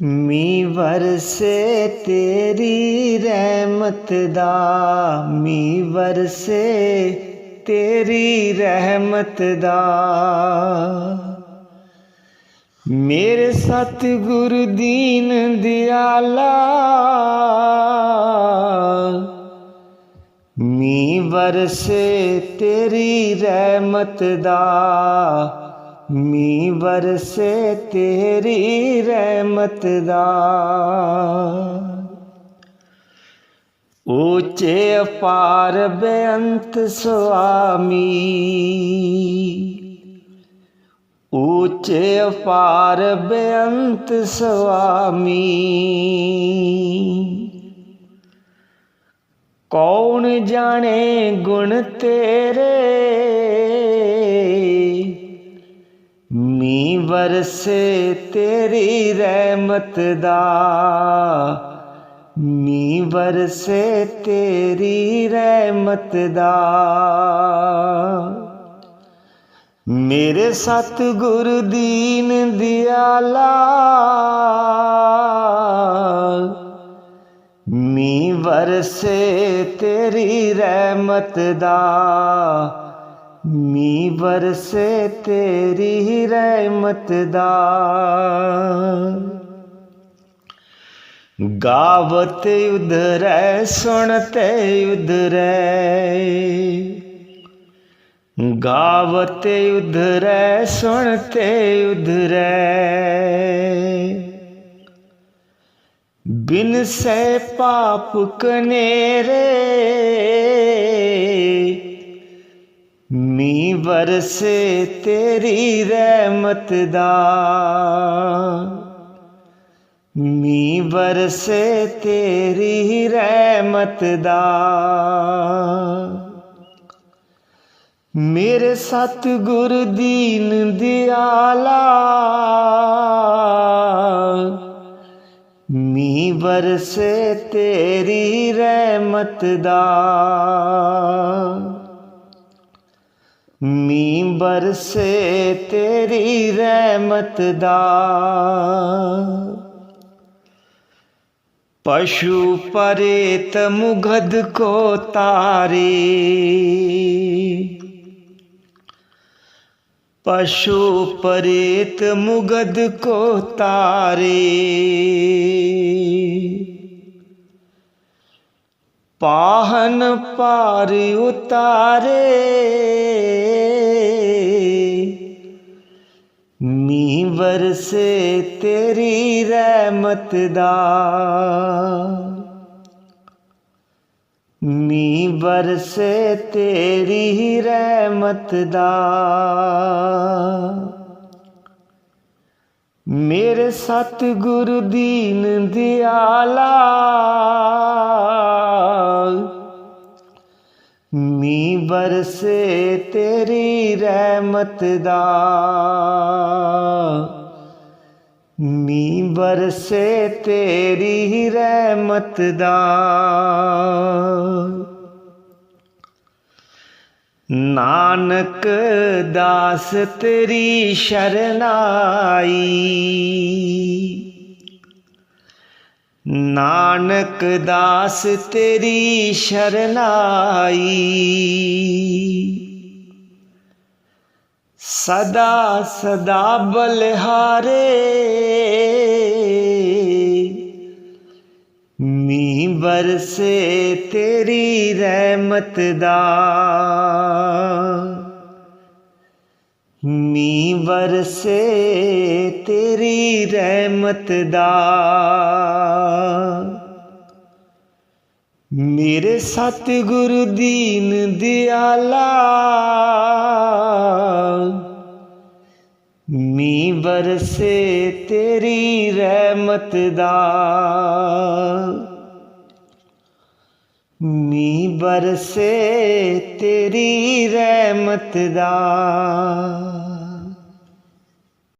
ਮੀ ਵਰਸੇ ਤੇਰੀ ਰਹਿਮਤ ਦਾ, ਮੀ ਵਰਸੇ ਤੇਰੀ ਰਹਿਮਤ ਦਾ। ਮੇਰੇ ਸਤਿਗੁਰ ਦੀਨ ਦਿਆਲਾ, ਮੀ ਵਰਸੇ ਤੇਰੀ ਰਹਿਮਤ ਦਾ ਮੀ ਵਰਸੇ ਤੇਰੀ ਰਹਿਮਤ ਦਾ। ਉੱਚੇ ਅਪਾਰ ਬੇਅੰਤ ਸੁਆਮੀ। ਉੱਚੇ ਅਪਾਰ ਬੇਅੰਤ ਸੁਆਮੀ। ਕੌਣ ਜਾਣੇ ਗੁਣ ਤੇਰੇ? ਵਰਸੇ ਤੇਰੀ ਰਹਿਮਤ ਦਾ ਮੀ ਵਰਸੇ ਤੇਰੀ ਰਹਿਮਤ ਦਾ। ਮੇਰੇ ਸਤਿਗੁਰ ਦੀਨ ਦਿਆਲਾ ਮੀ ਵਰਸੇ ਤੇਰੀ ਰਹਿਮਤ ਦਾ। ਮੀ ਵਰਸੇ ਤੇਰੀ ਰਹਿਮਤ ਦਾ ਗਾਵਤ ਉਧਰੈ ਸੁਣਤੇ ਉਧਰੈ ਗਾਵਤ ਉਧਰੈ ਸੁਣਤੇ ਉਧਰੈ ਬਿਨ ਸੇ ਪਾਪ ਕਨੇਰੇ ਮੀ ਵਰਸੇ ਤੇਰੀ ਰਹਿਮਤ ਦਾ। ਮੀ ਵਰਸੇ ਤੇਰੀ ਰਹਿਮਤ ਦਾ। ਮੇਰੇ ਸਤਿਗੁਰ ਦੀਨ ਦਿਆਲਾ ਮੀ ਵਰਸੇ ਤੇਰੀ ਰਹਿਮਤ ਦਾ। ਮੀ ਬਰਸੇ ਤੇਰੀ ਰਹਿਮਤ ਦਾ। ਪਸ਼ੂ ਪਰੇਤ ਮੁਗਧ ਕੋ ਤਾਰੇ। ਪਸ਼ੂ ਪਰੇਤ ਮੁਗਧ ਕੋ ਤਾਰੇ। ਪਾਹਨ ਪਾਰ ਉਤਾਰੇ। ਮੀ ਵਰਸੇ ਤੇਰੀ ਰਹਿਮਤ ਦਾ। ਮੀ ਵਰਸੇ ਤੇਰੀ ਰਹਿਮਤ ਦਾ। ਮੇਰੇ ਸਤਿਗੁਰ ਦੀਨ ਦਿਆਲਾ ਮੀ ਵਰਸੇ ਤੇਰੀ ਰਹਿਮਤ ਦਾ ਮੀ ਵਰਸੇ ਤੇਰੀ ਰਹਿਮਤ ਦਾ। ਨਾਨਕ ਦਾਸ ਤੇਰੀ ਸ਼ਰਨਾਈ। ਨਾਨਕ ਦਾਸ ਤੇਰੀ ਸ਼ਰਨਾਈ। ਸਦਾ ਸਦਾ ਬਲਿਹਾਰੇ ਬਰਸੇ ਤੇਰੀ ਰਹਿਮਤ ਦਾ ਮੀ ਵਰਸੇ ਤੇਰੀ ਰਹਿਮਤ ਦਾ ਮੇਰੇ ਸਤਿਗੁਰ ਦੀਨ ਦਿਆਲਾ ਮੀ ਬਰਸੇ ਤੇਰੀ ਰਹਿਮਤ ਦਾ ਮੀ ਬਰਸੇ ਤੇਰੀ ਰਹਿਮਤ ਦਾ